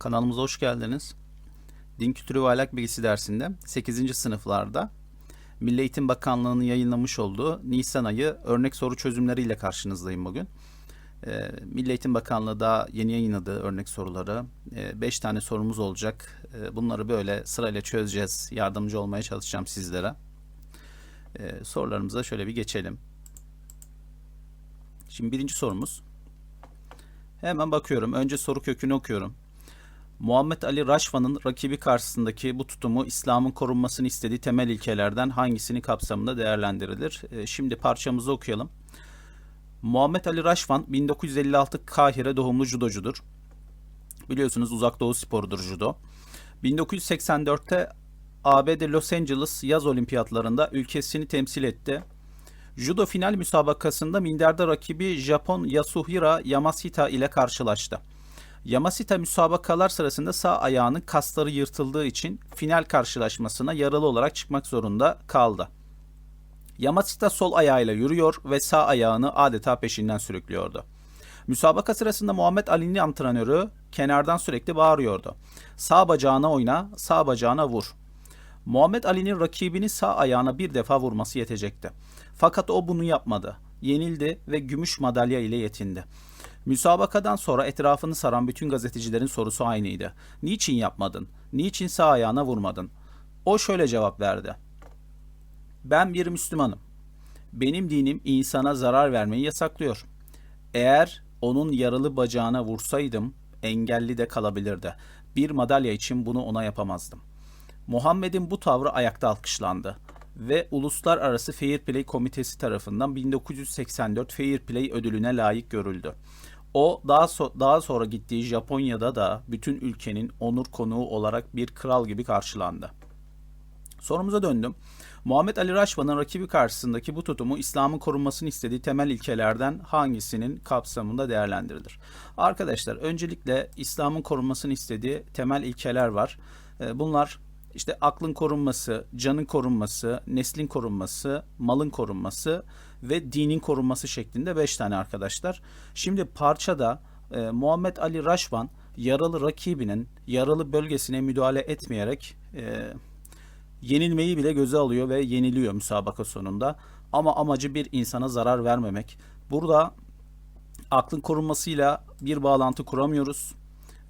Kanalımıza hoş geldiniz. Din Kültürü ve Ahlak Bilgisi dersinde 8. sınıflarda Milli Eğitim Bakanlığı'nın yayınlamış olduğu Nisan ayı örnek soru çözümleriyle karşınızdayım bugün. Ee, Milli Eğitim Bakanlığı da yeni yayınladığı örnek soruları. 5 tane sorumuz olacak. Ee, bunları böyle sırayla çözeceğiz. Yardımcı olmaya çalışacağım sizlere. Ee, sorularımıza şöyle bir geçelim. Şimdi birinci sorumuz. Hemen bakıyorum. Önce soru kökünü okuyorum. Muhammed Ali Raşvan'ın rakibi karşısındaki bu tutumu İslam'ın korunmasını istediği temel ilkelerden hangisini kapsamında değerlendirilir? Ee, Şimdi parçamızı okuyalım. Muhammed Ali Raşvan 1956 Kahire doğumlu judocudur. Biliyorsunuz uzak doğu sporudur judo. 1984'te ABD Los Angeles yaz olimpiyatlarında ülkesini temsil etti. Judo final müsabakasında minderde rakibi Japon Yasuhira Yamashita ile karşılaştı. Yamashita müsabakalar sırasında sağ ayağının kasları yırtıldığı için final karşılaşmasına yaralı olarak çıkmak zorunda kaldı. Yamashita sol ayağıyla yürüyor ve sağ ayağını adeta peşinden sürüklüyordu. Müsabaka sırasında Muhammed Ali'nin antrenörü kenardan sürekli bağırıyordu. Sağ bacağına oyna, sağ bacağına vur. Muhammed Ali'nin rakibini sağ ayağına bir defa vurması yetecekti. Fakat o bunu yapmadı. Yenildi ve gümüş madalya ile yetindi. Müsabakadan sonra etrafını saran bütün gazetecilerin sorusu aynıydı. Niçin yapmadın? Niçin sağ ayağına vurmadın? O şöyle cevap verdi. Ben bir Müslümanım. Benim dinim insana zarar vermeyi yasaklıyor. Eğer onun yaralı bacağına vursaydım engelli de kalabilirdi. Bir madalya için bunu ona yapamazdım. Muhammed'in bu tavrı ayakta alkışlandı ve Uluslararası Fair Play Komitesi tarafından 1984 Fair Play ödülüne layık görüldü. O daha, so- daha sonra gittiği Japonya'da da bütün ülkenin onur konuğu olarak bir kral gibi karşılandı. Sorumuza döndüm. Muhammed Ali Raşvan'ın rakibi karşısındaki bu tutumu İslam'ın korunmasını istediği temel ilkelerden hangisinin kapsamında değerlendirilir? Arkadaşlar öncelikle İslam'ın korunmasını istediği temel ilkeler var. Ee, Bunlar işte aklın korunması, canın korunması, neslin korunması, malın korunması ve dinin korunması şeklinde 5 tane arkadaşlar. Şimdi parçada e, Muhammed Ali Raşvan yaralı rakibinin yaralı bölgesine müdahale etmeyerek e, yenilmeyi bile göze alıyor ve yeniliyor müsabaka sonunda. Ama amacı bir insana zarar vermemek. Burada aklın korunmasıyla bir bağlantı kuramıyoruz.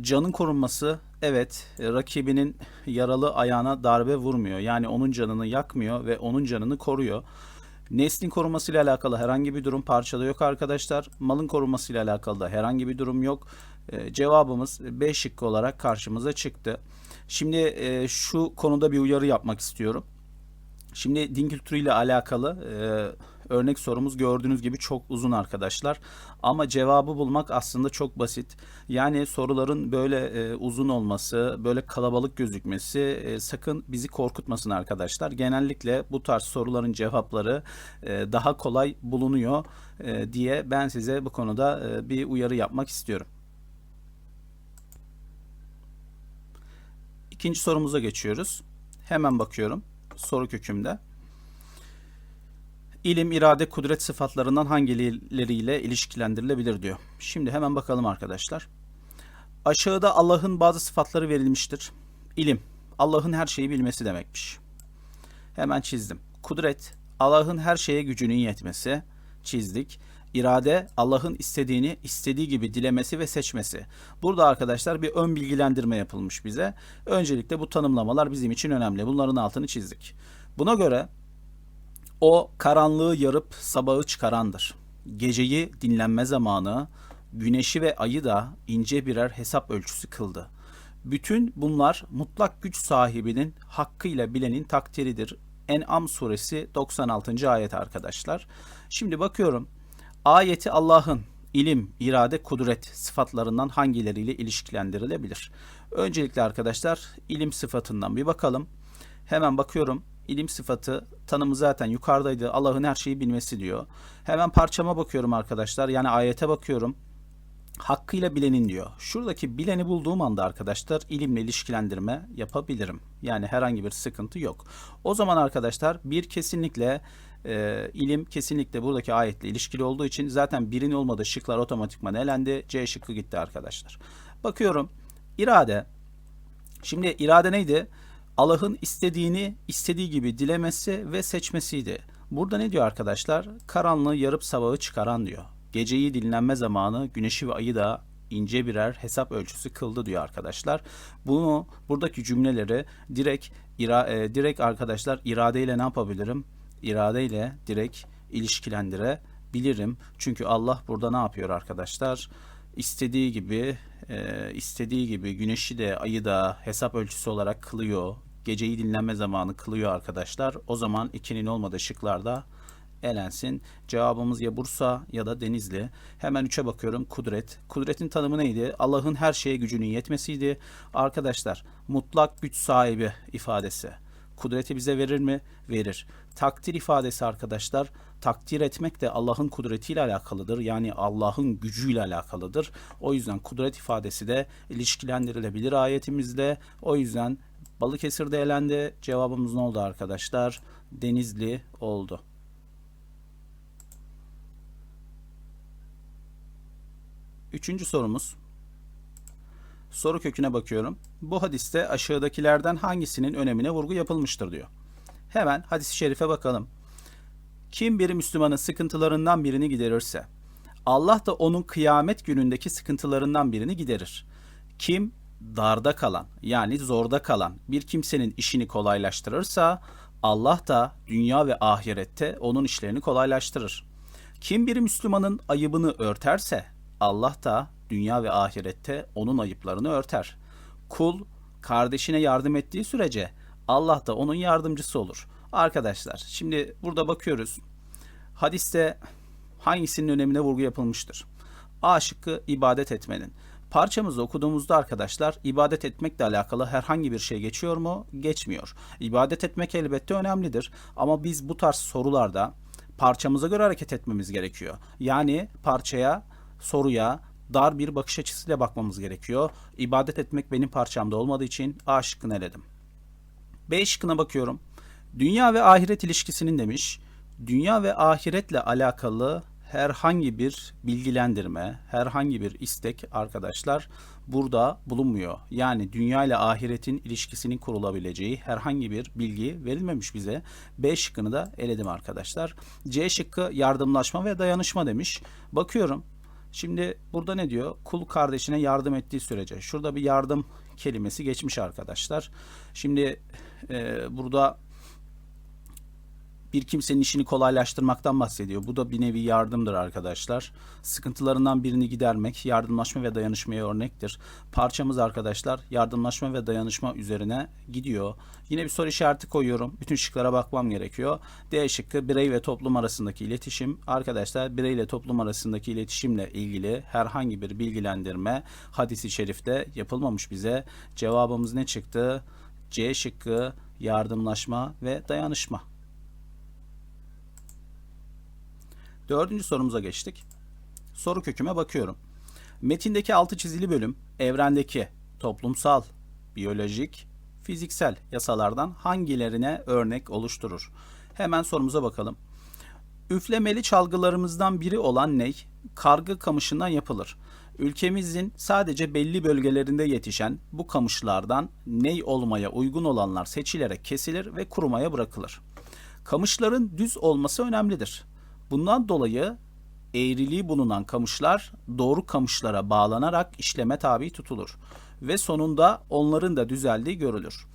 Canın korunması evet e, rakibinin yaralı ayağına darbe vurmuyor. Yani onun canını yakmıyor ve onun canını koruyor. Neslin korunmasıyla alakalı herhangi bir durum parçada yok arkadaşlar. Malın korunmasıyla alakalı da herhangi bir durum yok. E, cevabımız B şıkkı olarak karşımıza çıktı. Şimdi e, şu konuda bir uyarı yapmak istiyorum. Şimdi din kültürüyle alakalı e, örnek sorumuz gördüğünüz gibi çok uzun arkadaşlar. Ama cevabı bulmak aslında çok basit. Yani soruların böyle e, uzun olması, böyle kalabalık gözükmesi e, sakın bizi korkutmasın arkadaşlar. Genellikle bu tarz soruların cevapları e, daha kolay bulunuyor e, diye ben size bu konuda e, bir uyarı yapmak istiyorum. İkinci sorumuza geçiyoruz. Hemen bakıyorum soru kökümde. İlim, irade, kudret sıfatlarından hangileriyle ilişkilendirilebilir diyor. Şimdi hemen bakalım arkadaşlar. Aşağıda Allah'ın bazı sıfatları verilmiştir. İlim, Allah'ın her şeyi bilmesi demekmiş. Hemen çizdim. Kudret, Allah'ın her şeye gücünün yetmesi. Çizdik. İrade, Allah'ın istediğini istediği gibi dilemesi ve seçmesi. Burada arkadaşlar bir ön bilgilendirme yapılmış bize. Öncelikle bu tanımlamalar bizim için önemli. Bunların altını çizdik. Buna göre o karanlığı yarıp sabahı çıkarandır. Geceyi dinlenme zamanı, güneşi ve ayı da ince birer hesap ölçüsü kıldı. Bütün bunlar mutlak güç sahibinin hakkıyla bilenin takdiridir. En'am suresi 96. ayet arkadaşlar. Şimdi bakıyorum. Ayeti Allah'ın ilim, irade, kudret sıfatlarından hangileriyle ilişkilendirilebilir? Öncelikle arkadaşlar ilim sıfatından bir bakalım. Hemen bakıyorum. İlim sıfatı tanımı zaten yukarıdaydı. Allah'ın her şeyi bilmesi diyor. Hemen parçama bakıyorum arkadaşlar. Yani ayete bakıyorum. Hakkıyla bilenin diyor. Şuradaki bileni bulduğum anda arkadaşlar ilimle ilişkilendirme yapabilirim. Yani herhangi bir sıkıntı yok. O zaman arkadaşlar bir kesinlikle e, ilim kesinlikle buradaki ayetle ilişkili olduğu için zaten birin olmadığı şıklar otomatikman elendi. C şıkkı gitti arkadaşlar. Bakıyorum İrade. Şimdi irade neydi? Allah'ın istediğini istediği gibi dilemesi ve seçmesiydi. Burada ne diyor arkadaşlar? Karanlığı yarıp sabahı çıkaran diyor. Geceyi dinlenme zamanı güneşi ve ayı da ince birer hesap ölçüsü kıldı diyor arkadaşlar. Bunu buradaki cümleleri direkt ira, e, direkt arkadaşlar iradeyle ne yapabilirim? İradeyle direkt ilişkilendirebilirim. Çünkü Allah burada ne yapıyor arkadaşlar? İstediği gibi e, istediği gibi güneşi de ayı da hesap ölçüsü olarak kılıyor. Geceyi dinlenme zamanı kılıyor arkadaşlar. O zaman ikinin olmadığı şıklarda elensin. Cevabımız ya Bursa ya da Denizli. Hemen 3'e bakıyorum. Kudret. Kudretin tanımı neydi? Allah'ın her şeye gücünün yetmesiydi. Arkadaşlar mutlak güç sahibi ifadesi. Kudreti bize verir mi? Verir. Takdir ifadesi arkadaşlar. Takdir etmek de Allah'ın kudretiyle alakalıdır. Yani Allah'ın gücüyle alakalıdır. O yüzden kudret ifadesi de ilişkilendirilebilir ayetimizle. O yüzden Balıkesir'de elendi. Cevabımız ne oldu arkadaşlar? Denizli oldu. Üçüncü sorumuz. Soru köküne bakıyorum. Bu hadiste aşağıdakilerden hangisinin önemine vurgu yapılmıştır diyor. Hemen hadis-i şerife bakalım. Kim bir Müslümanın sıkıntılarından birini giderirse, Allah da onun kıyamet günündeki sıkıntılarından birini giderir. Kim darda kalan yani zorda kalan bir kimsenin işini kolaylaştırırsa Allah da dünya ve ahirette onun işlerini kolaylaştırır. Kim bir Müslümanın ayıbını örterse Allah da dünya ve ahirette onun ayıplarını örter. Kul kardeşine yardım ettiği sürece Allah da onun yardımcısı olur. Arkadaşlar şimdi burada bakıyoruz. Hadiste hangisinin önemine vurgu yapılmıştır? A şıkkı ibadet etmenin. Parçamızı okuduğumuzda arkadaşlar ibadet etmekle alakalı herhangi bir şey geçiyor mu? Geçmiyor. İbadet etmek elbette önemlidir ama biz bu tarz sorularda parçamıza göre hareket etmemiz gerekiyor. Yani parçaya, soruya dar bir bakış açısıyla bakmamız gerekiyor. İbadet etmek benim parçamda olmadığı için A şıkkını eledim. B şıkkına bakıyorum. Dünya ve ahiret ilişkisinin demiş. Dünya ve ahiretle alakalı herhangi bir bilgilendirme, herhangi bir istek arkadaşlar burada bulunmuyor. Yani dünya ile ahiretin ilişkisinin kurulabileceği herhangi bir bilgi verilmemiş bize. B şıkkını da eledim arkadaşlar. C şıkkı yardımlaşma ve dayanışma demiş. Bakıyorum. Şimdi burada ne diyor? Kul kardeşine yardım ettiği sürece. Şurada bir yardım kelimesi geçmiş arkadaşlar. Şimdi e, burada bir kimsenin işini kolaylaştırmaktan bahsediyor. Bu da bir nevi yardımdır arkadaşlar. Sıkıntılarından birini gidermek, yardımlaşma ve dayanışmaya örnektir. Parçamız arkadaşlar yardımlaşma ve dayanışma üzerine gidiyor. Yine bir soru işareti koyuyorum. Bütün şıklara bakmam gerekiyor. D şıkkı birey ve toplum arasındaki iletişim. Arkadaşlar birey ile toplum arasındaki iletişimle ilgili herhangi bir bilgilendirme hadisi şerifte yapılmamış bize. Cevabımız ne çıktı? C şıkkı yardımlaşma ve dayanışma. Dördüncü sorumuza geçtik. Soru köküme bakıyorum. Metindeki altı çizili bölüm evrendeki toplumsal, biyolojik, fiziksel yasalardan hangilerine örnek oluşturur? Hemen sorumuza bakalım. Üflemeli çalgılarımızdan biri olan ney, kargı kamışından yapılır. Ülkemizin sadece belli bölgelerinde yetişen bu kamışlardan ney olmaya uygun olanlar seçilerek kesilir ve kurumaya bırakılır. Kamışların düz olması önemlidir. Bundan dolayı eğriliği bulunan kamışlar doğru kamışlara bağlanarak işleme tabi tutulur ve sonunda onların da düzeldiği görülür.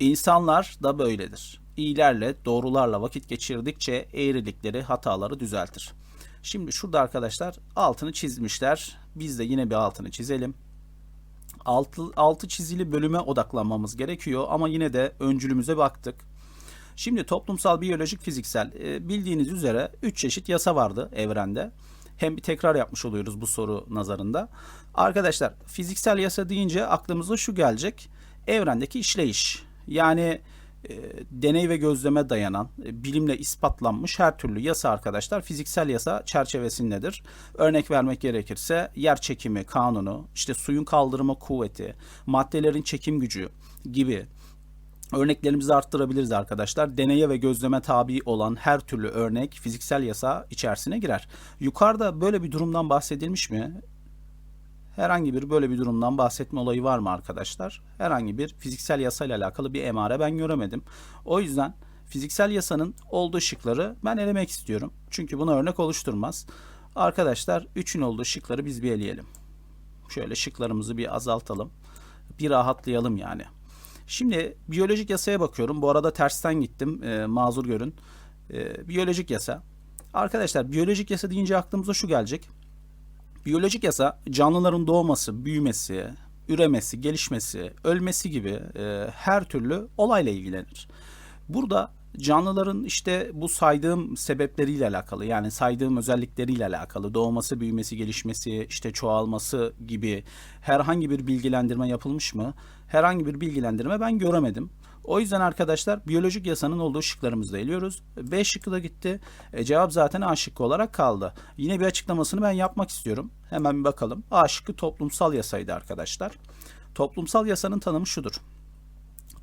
İnsanlar da böyledir. İyilerle, doğrularla vakit geçirdikçe eğrilikleri, hataları düzeltir. Şimdi şurada arkadaşlar altını çizmişler. Biz de yine bir altını çizelim. Altı, altı çizili bölüme odaklanmamız gerekiyor ama yine de öncülümüze baktık. Şimdi toplumsal, biyolojik, fiziksel e, bildiğiniz üzere 3 çeşit yasa vardı evrende. Hem bir tekrar yapmış oluyoruz bu soru nazarında. Arkadaşlar fiziksel yasa deyince aklımıza şu gelecek. Evrendeki işleyiş. Yani e, deney ve gözleme dayanan, e, bilimle ispatlanmış her türlü yasa arkadaşlar fiziksel yasa çerçevesindedir. Örnek vermek gerekirse yer çekimi kanunu, işte suyun kaldırma kuvveti, maddelerin çekim gücü gibi Örneklerimizi arttırabiliriz arkadaşlar. Deneye ve gözleme tabi olan her türlü örnek fiziksel yasa içerisine girer. Yukarıda böyle bir durumdan bahsedilmiş mi? Herhangi bir böyle bir durumdan bahsetme olayı var mı arkadaşlar? Herhangi bir fiziksel yasayla alakalı bir emare ben göremedim. O yüzden fiziksel yasanın olduğu şıkları ben elemek istiyorum. Çünkü buna örnek oluşturmaz. Arkadaşlar 3'ün olduğu şıkları biz bir eleyelim. Şöyle şıklarımızı bir azaltalım. Bir rahatlayalım yani. Şimdi biyolojik yasaya bakıyorum. Bu arada tersten gittim. E, mazur görün. E, biyolojik yasa. Arkadaşlar biyolojik yasa deyince aklımıza şu gelecek. Biyolojik yasa canlıların doğması, büyümesi, üremesi, gelişmesi, ölmesi gibi e, her türlü olayla ilgilenir. Burada canlıların işte bu saydığım sebepleriyle alakalı yani saydığım özellikleriyle alakalı doğması, büyümesi, gelişmesi, işte çoğalması gibi herhangi bir bilgilendirme yapılmış mı? Herhangi bir bilgilendirme ben göremedim. O yüzden arkadaşlar biyolojik yasanın olduğu şıklarımızda eliyoruz. B şıkkı da gitti. E, cevap zaten A şıkkı olarak kaldı. Yine bir açıklamasını ben yapmak istiyorum. Hemen bir bakalım. A şıkkı toplumsal yasaydı arkadaşlar. Toplumsal yasanın tanımı şudur.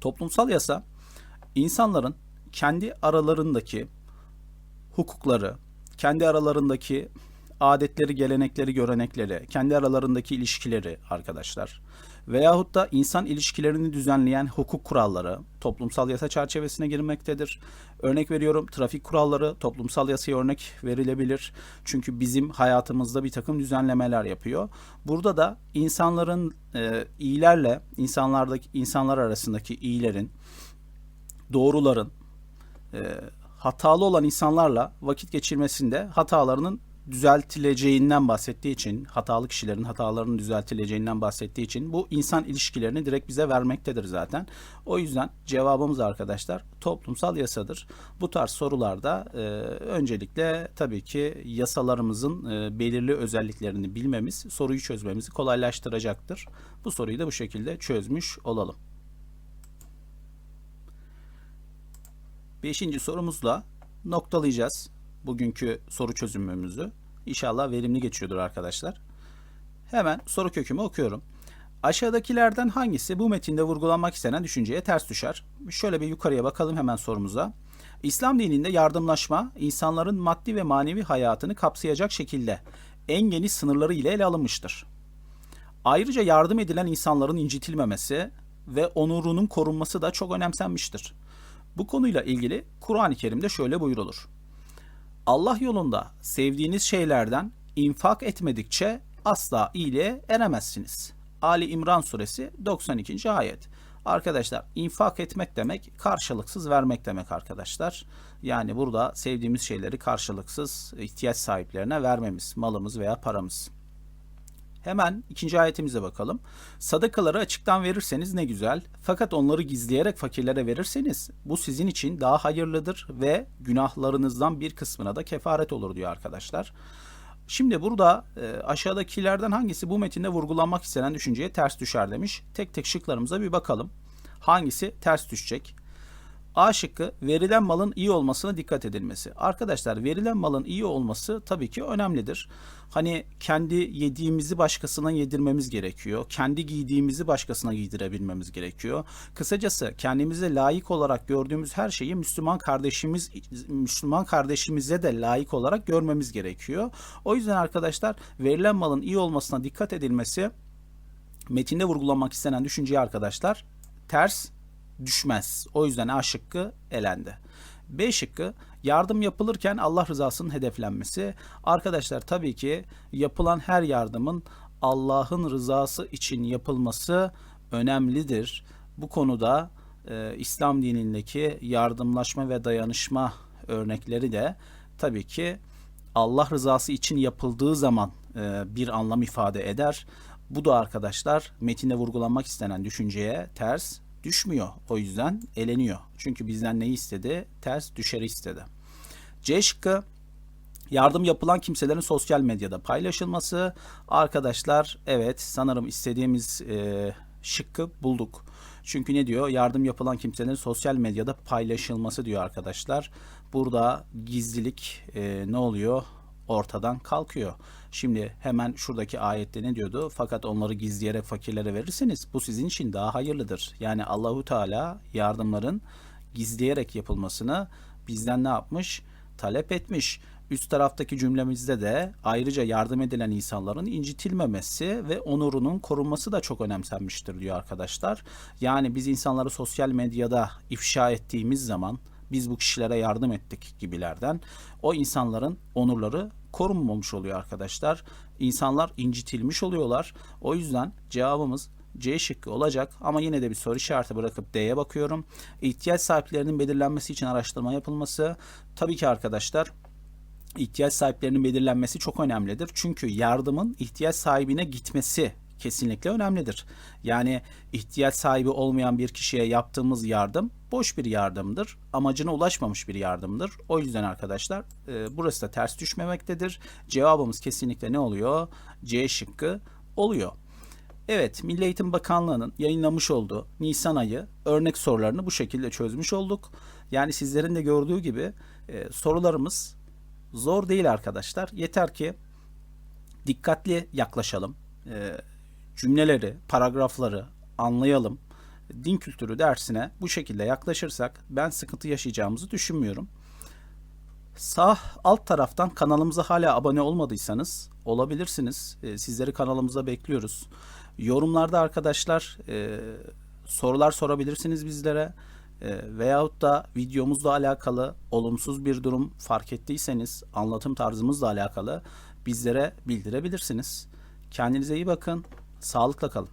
Toplumsal yasa insanların kendi aralarındaki hukukları, kendi aralarındaki adetleri, gelenekleri, görenekleri, kendi aralarındaki ilişkileri arkadaşlar veyahut da insan ilişkilerini düzenleyen hukuk kuralları toplumsal yasa çerçevesine girmektedir. Örnek veriyorum trafik kuralları toplumsal yasaya örnek verilebilir. Çünkü bizim hayatımızda bir takım düzenlemeler yapıyor. Burada da insanların e, iyilerle insanlardaki insanlar arasındaki iyilerin, doğruların, e, hatalı olan insanlarla vakit geçirmesinde hatalarının düzeltileceğinden bahsettiği için, hatalı kişilerin hatalarının düzeltileceğinden bahsettiği için bu insan ilişkilerini direkt bize vermektedir zaten. O yüzden cevabımız arkadaşlar toplumsal yasadır. Bu tarz sorularda e, öncelikle tabii ki yasalarımızın e, belirli özelliklerini bilmemiz soruyu çözmemizi kolaylaştıracaktır. Bu soruyu da bu şekilde çözmüş olalım. Beşinci sorumuzla noktalayacağız bugünkü soru çözümümüzü. İnşallah verimli geçiyordur arkadaşlar. Hemen soru kökümü okuyorum. Aşağıdakilerden hangisi bu metinde vurgulanmak istenen düşünceye ters düşer? Şöyle bir yukarıya bakalım hemen sorumuza. İslam dininde yardımlaşma insanların maddi ve manevi hayatını kapsayacak şekilde en geniş sınırları ile ele alınmıştır. Ayrıca yardım edilen insanların incitilmemesi ve onurunun korunması da çok önemsenmiştir. Bu konuyla ilgili Kur'an-ı Kerim'de şöyle buyurulur. Allah yolunda sevdiğiniz şeylerden infak etmedikçe asla iyiliğe eremezsiniz. Ali İmran suresi 92. ayet. Arkadaşlar infak etmek demek karşılıksız vermek demek arkadaşlar. Yani burada sevdiğimiz şeyleri karşılıksız ihtiyaç sahiplerine vermemiz, malımız veya paramız. Hemen ikinci ayetimize bakalım. Sadakaları açıktan verirseniz ne güzel. Fakat onları gizleyerek fakirlere verirseniz bu sizin için daha hayırlıdır ve günahlarınızdan bir kısmına da kefaret olur diyor arkadaşlar. Şimdi burada e, aşağıdakilerden hangisi bu metinde vurgulanmak istenen düşünceye ters düşer demiş. Tek tek şıklarımıza bir bakalım. Hangisi ters düşecek? A şıkkı verilen malın iyi olmasına dikkat edilmesi. Arkadaşlar verilen malın iyi olması tabii ki önemlidir. Hani kendi yediğimizi başkasına yedirmemiz gerekiyor. Kendi giydiğimizi başkasına giydirebilmemiz gerekiyor. Kısacası kendimize layık olarak gördüğümüz her şeyi Müslüman kardeşimiz Müslüman kardeşimize de layık olarak görmemiz gerekiyor. O yüzden arkadaşlar verilen malın iyi olmasına dikkat edilmesi metinde vurgulanmak istenen düşünceyi arkadaşlar ters düşmez. O yüzden A şıkkı elendi. B şıkkı yardım yapılırken Allah rızasının hedeflenmesi. Arkadaşlar tabii ki yapılan her yardımın Allah'ın rızası için yapılması önemlidir. Bu konuda e, İslam dinindeki yardımlaşma ve dayanışma örnekleri de tabii ki Allah rızası için yapıldığı zaman e, bir anlam ifade eder. Bu da arkadaşlar metinde vurgulanmak istenen düşünceye ters düşmüyor. O yüzden eleniyor. Çünkü bizden neyi istedi? Ters düşeri istedi. C şıkkı yardım yapılan kimselerin sosyal medyada paylaşılması. Arkadaşlar evet sanırım istediğimiz e, şıkkı bulduk. Çünkü ne diyor? Yardım yapılan kimselerin sosyal medyada paylaşılması diyor arkadaşlar. Burada gizlilik e, ne oluyor? Ortadan kalkıyor. Şimdi hemen şuradaki ayette ne diyordu? Fakat onları gizleyerek fakirlere verirseniz bu sizin için daha hayırlıdır. Yani Allahu Teala yardımların gizleyerek yapılmasını bizden ne yapmış? Talep etmiş. Üst taraftaki cümlemizde de ayrıca yardım edilen insanların incitilmemesi ve onurunun korunması da çok önemsenmiştir diyor arkadaşlar. Yani biz insanları sosyal medyada ifşa ettiğimiz zaman biz bu kişilere yardım ettik gibilerden o insanların onurları korunmamış oluyor arkadaşlar. İnsanlar incitilmiş oluyorlar. O yüzden cevabımız C şıkkı olacak ama yine de bir soru işareti bırakıp D'ye bakıyorum. İhtiyaç sahiplerinin belirlenmesi için araştırma yapılması. Tabii ki arkadaşlar ihtiyaç sahiplerinin belirlenmesi çok önemlidir. Çünkü yardımın ihtiyaç sahibine gitmesi kesinlikle önemlidir. Yani ihtiyaç sahibi olmayan bir kişiye yaptığımız yardım boş bir yardımdır. Amacına ulaşmamış bir yardımdır. O yüzden arkadaşlar e, burası da ters düşmemektedir. Cevabımız kesinlikle ne oluyor? C şıkkı oluyor. Evet, Milli Eğitim Bakanlığı'nın yayınlamış olduğu Nisan ayı örnek sorularını bu şekilde çözmüş olduk. Yani sizlerin de gördüğü gibi e, sorularımız zor değil arkadaşlar. Yeter ki dikkatli yaklaşalım. E, cümleleri, paragrafları anlayalım. Din kültürü dersine bu şekilde yaklaşırsak ben sıkıntı yaşayacağımızı düşünmüyorum. Sağ alt taraftan kanalımıza hala abone olmadıysanız olabilirsiniz. E, sizleri kanalımıza bekliyoruz. Yorumlarda arkadaşlar e, sorular sorabilirsiniz bizlere. E, veyahut da videomuzla alakalı olumsuz bir durum fark ettiyseniz anlatım tarzımızla alakalı bizlere bildirebilirsiniz. Kendinize iyi bakın. Sağlıkla kalın.